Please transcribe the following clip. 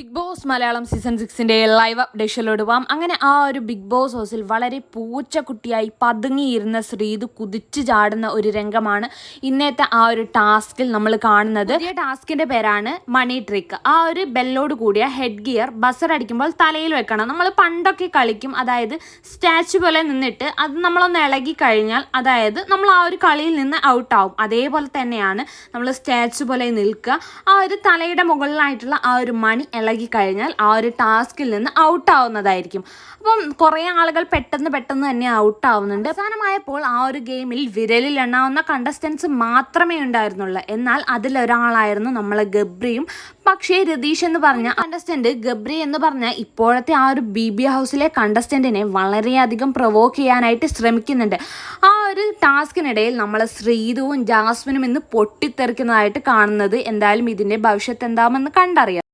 Big boss Malayalam season സിക്സിന്റെ live അപ്ഡേഷനിലോട് അങ്ങനെ ആ ഒരു ബിഗ് ബോസ് ഹൗസിൽ വളരെ പൂച്ചക്കുട്ടിയായി പതുങ്ങിയിരുന്ന ശ്രീതു കുതിച്ചു ചാടുന്ന ഒരു രംഗമാണ് ഇന്നത്തെ ആ ഒരു ടാസ്കിൽ നമ്മൾ കാണുന്നത്. ഈ ടാസ്കിന്റെ പേരാണ് മണി ട്രിക്ക് ആ ഒരു ബെല്ലോട് കൂടിയ ഹെഡ് ഗിയർ ബസർ അടിക്കുമ്പോൾ തലയിൽ വെക്കണം. നമ്മൾ പണ്ടൊക്കെ കളിക്കും. അതായത് സ്റ്റാച്ചു പോലെ നിന്നിട്ട് അത് നമ്മളൊന്ന് ഇളകി കഴിഞ്ഞാൽ അതായത് നമ്മൾ ആ ഒരു കളിയിൽ നിന്ന് ഔട്ട് ആവും. അതേപോലെ തന്നെയാണ് നമ്മൾ സ്റ്റാച്ചു പോലെ നിൽക്കുക. ആ ഒരു തലയുടെ മുകളിലായിട്ടുള്ള ആ ഒരു മണി ഇളകി കഴിഞ്ഞാൽ ആ ഒരു ടാസ്കിൽ നിന്ന് ഔട്ട് ആവുന്നതായിരിക്കും അപ്പം കുറേ ആളുകൾ പെട്ടെന്ന് പെട്ടെന്ന് തന്നെ ഔട്ട് ആവുന്നുണ്ട് അവസാനമായപ്പോൾ ആ ഒരു ഗെയിമിൽ വിരലിൽ എണ്ണാവുന്ന കണ്ടസ്റ്റൻസ് മാത്രമേ ഉണ്ടായിരുന്നുള്ളൂ. എന്നാൽ അതിലൊരാളായിരുന്നു നമ്മളെ ഗബ്രിയും. പക്ഷേ രതീഷ് എന്ന് പറഞ്ഞ കണ്ടസ്റ്റന്റ് ഗബ്രി എന്ന് പറഞ്ഞ ഇപ്പോഴത്തെ ആ ഒരു ബി ബി ഹൗസിലെ കണ്ടസ്റ്റന്റിനെ വളരെയധികം പ്രൊവോക്ക് ചെയ്യാനായിട്ട് ശ്രമിക്കുന്നുണ്ട്. ആ ഒരു ടാസ്കിനിടയിൽ നമ്മളെ ശ്രീതുവും ജാസ്മിനും ഇന്ന് പൊട്ടിത്തെറിക്കുന്നതായിട്ട് കാണുന്നത് എന്തായാലും ഇതിന്റെ ഭവിഷ്യത്ത് എന്താമെന്ന് കണ്ടറിയാം.